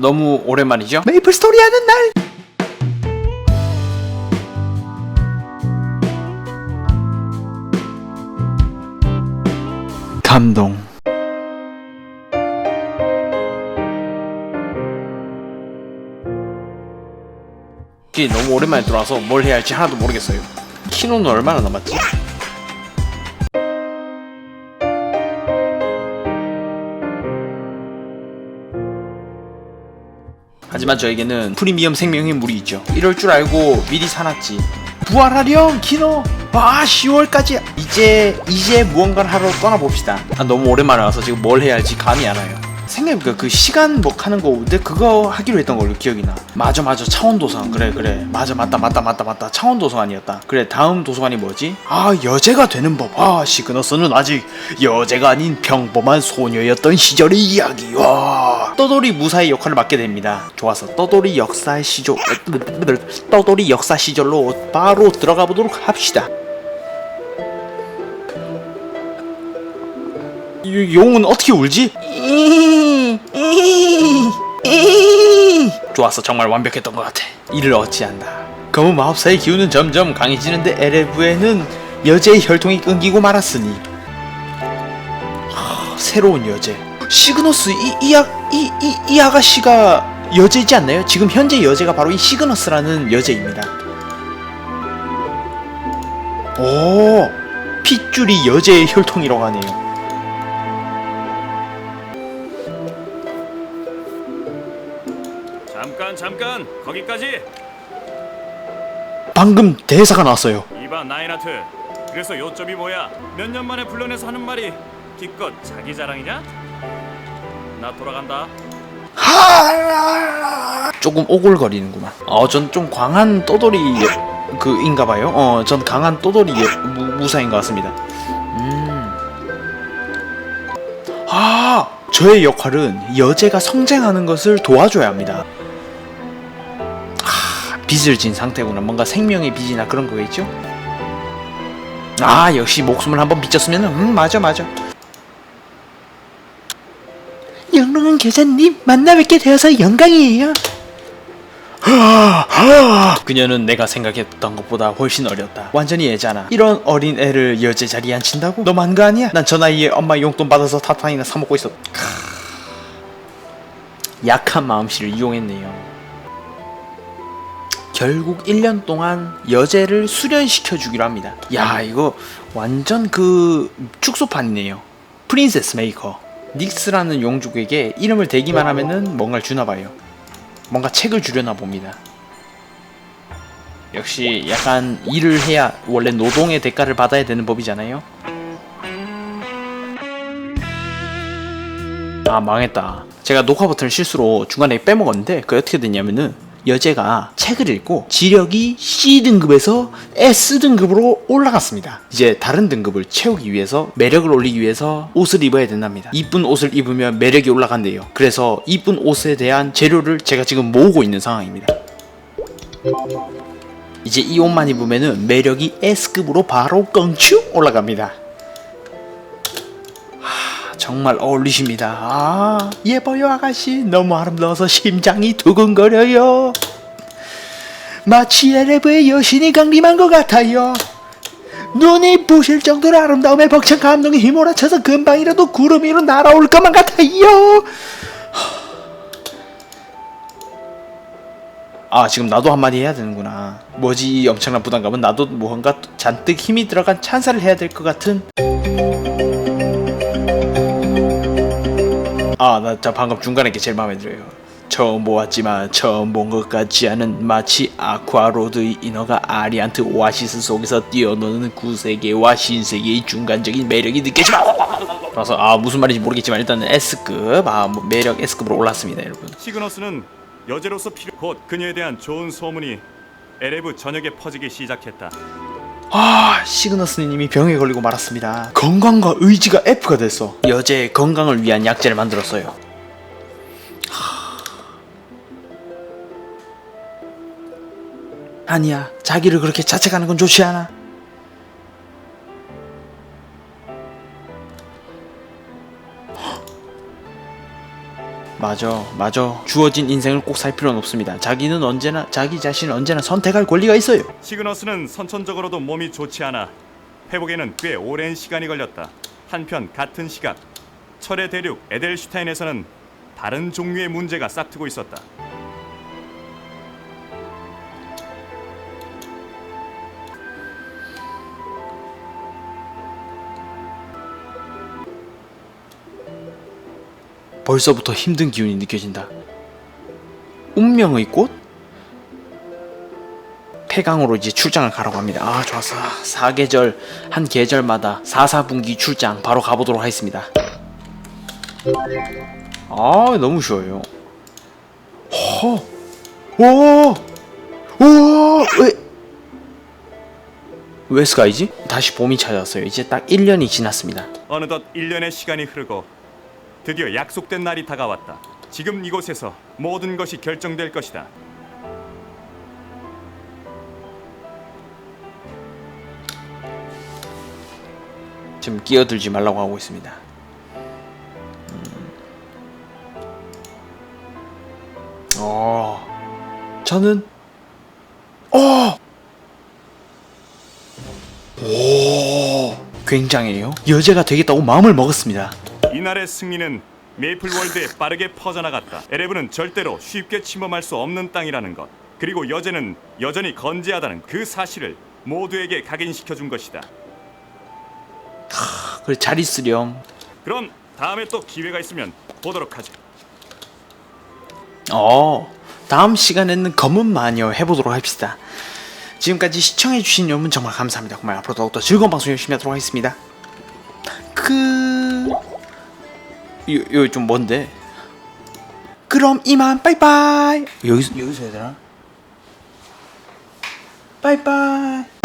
너무 오랜만이죠? 메이플 스토리 하는 날! 감동. 이 너무 오랜만에 들어와서 뭘 해야 할지 하나도 모르겠어요. 키노는 얼마나 남았지? 하지만 저에게는 프리미엄 생명의 물이 있죠. 이럴 줄 알고 미리 사놨지. 부활하렴 키노. 와 10월까지 이제 이제 무언가를 하러 떠나봅시다. 아, 너무 오랜만에 와서 지금 뭘 해야 할지 감이 안 와요. 생각해보니까 그 시간 뭐 하는 거 근데 그거 하기로 했던 걸로 기억이 나. 맞아 맞아 차원 도서관 그래 그래 맞아 맞다 맞다 맞다 맞다 차원 도서관이었다. 그래 다음 도서관이 뭐지? 아 여제가 되는 법. 아 시그너스는 아직 여제가 아닌 평범한 소녀였던 시절의 이야기. 와 떠돌이 무사의 역할을 맡게 됩니다. 좋았어 떠돌이 역사 시절 떠돌이 역사 시절로 바로 들어가 보도록 합시다. 이 용은 어떻게 울지? 좋았어 정말 완벽했던 것 같아. 이를 어찌한다. 검은 마법사의 기운은 점점 강해지는데 에레브에는 여제의 혈통이 끊기고 말았으니. 하, 새로운 여제. 시그너스 이, 이, 아, 이, 이, 이 아가씨가 여제이지 않나요? 지금 현재 여제가 바로 이 시그너스라는 여제입니다. 오 핏줄이 여제의 혈통이라고 하네요 잠깐 거기까지 방금 대사가 나왔어요 이봐 나인하트 그래서 요점이 뭐야 몇 년 만에 불러내서 하는 말이 기껏 자기 자랑이냐 나 돌아간다 조금 오글거리는구만. 어, 전 좀 강한 떠돌이 그인가 봐요. 어, 전 강한 떠돌이 무, 무사인 것 같습니다. 음. 아, 저의 역할은 여제가 성장하는 것을 도와줘야 합니다. 아, 빚을 진 상태구나. 뭔가 생명의 빚이나 그런 거겠죠? 아, 역시 목숨을 한번 빚졌으면, 음, 맞아, 맞아. 영롱한 교사님 만나 뵙게 되어서 영광이에요. 그녀는 내가 생각했던 것보다 훨씬 어렸다. 완전히 애잖아. 이런 어린 애를 여제 자리에 앉힌다고? 너무한 거 아니야? 난 저 나이에 엄마 용돈 받아서 타탕이나 사 먹고 있었. 약한 마음씨를 이용했네요. 결국 1년 동안 여제를 수련시켜 주기로 합니다. 야, 이거 완전 그 축소판이네요. 프린세스 메이커. 닉스라는 용족에게 이름을 대기만 하면은 뭔가를 주나 봐요. 뭔가 책을 주려나 봅니다. 역시 약간 일을 해야 원래 노동의 대가를 받아야 되는 법이잖아요. 아 망했다. 제가 녹화 버튼을 실수로 중간에 빼먹었는데 그게 어떻게 됐냐면은 여제가 책을 읽고 지력이 C 등급에서 S 등급으로 올라갔습니다. 이제 다른 등급을 채우기 위해서 매력을 올리기 위해서 옷을 입어야 된답니다. 이쁜 옷을 입으면 매력이 올라간대요. 그래서 이쁜 옷에 대한 재료를 제가 지금 모으고 있는 상황입니다. 이제 이 옷만 입으면은 매력이 S급으로 바로 껑충 올라갑니다. 하, 정말 어울리십니다. 아, 예뻐요, 아가씨. 너무 아름다워서 심장이 두근거려요. 마치 에레브의 여신이 강림한 것 같아요. 눈이 부실 정도로 아름다움에 벅찬 감동이 휘몰아쳐서 금방이라도 구름 위로 날아올 것만 같아요. 아 지금 나도 한마디 해야 되는구나 뭐지 이 엄청난 부담감은 나도 무언가 잔뜩 힘이 들어간 찬사를 해야 될 것 같은 아나자 방금 중간에 게 제일 마음에 들어요. 처음 보았지만 처음 본 것 같지 않은 마치 아쿠아로드의 인어가 아리안트 오아시스 속에서 뛰어노는 구세계와 신세계의 중간적인 매력이 느껴지마! 그래서 아 무슨 말인지 모르겠지만 일단은 S급 아 뭐 매력 S급으로 올랐습니다 여러분. 시그너스는 여제로서 필요 곧 그녀에 대한 좋은 소문이 에레브 전역에 퍼지기 시작했다 아 시그너스님이 병에 걸리고 말았습니다. 건강과 의지가 F가 됐어 여제의 건강을 위한 약제를 만들었어요. 하... 아니야. 자기를 그렇게 자책하는 건 좋지 않아 맞아 맞아 주어진 인생을 꼭 살 필요는 없습니다 자기는 언제나 자기 자신은 언제나 선택할 권리가 있어요 시그너스는 선천적으로도 몸이 좋지 않아 회복에는 꽤 오랜 시간이 걸렸다. 한편 같은 시각 철의 대륙 에델슈타인에서는 다른 종류의 문제가 싹트고 있었다. 벌써부터 힘든 기운이 느껴진다. 운명의 꽃? 폐강으로 이제 출장을 가라고 합니다. 아 좋았어. 사계절 한 계절마다 사사분기 출장 바로 가보도록 하겠습니다. 아 너무 쉬워요. 허, 오, 오, 왜? 왜 스카이지? 다시 봄이 찾아왔어요. 이제 딱 1년이 지났습니다. 어느덧 1년의 시간이 흐르고 드디어 약속된 날이 다가왔다. 지금 이곳에서 모든 것이 결정될 것이다. 지금 끼어들지 말라고 하고 있습니다. 음. 어, 저는 어, 오, 굉장해요. 여제가 되겠다고 마음을 먹었습니다. 이날의 승리는 메이플 월드에 빠르게 퍼져나갔다. 에레브는 절대로 쉽게 침범할 수 없는 땅이라는 것. 그리고 여제는 여전히 건재하다는 그 사실을 모두에게 각인시켜 준 것이다. 그래 잘 있으렴. 그럼 다음에 또 기회가 있으면 보도록 하지. 어, 다음 시간에는 검은 마녀 해보도록 합시다. 지금까지 시청해주신 여러분 정말 감사합니다. 정말 앞으로 더욱더 즐거운 방송 열심히 하도록 하겠습니다. 그... 요, 요좀 뭔데? 그럼 이만 빠이빠이 여기서 여기서 해야 되나? 빠이빠이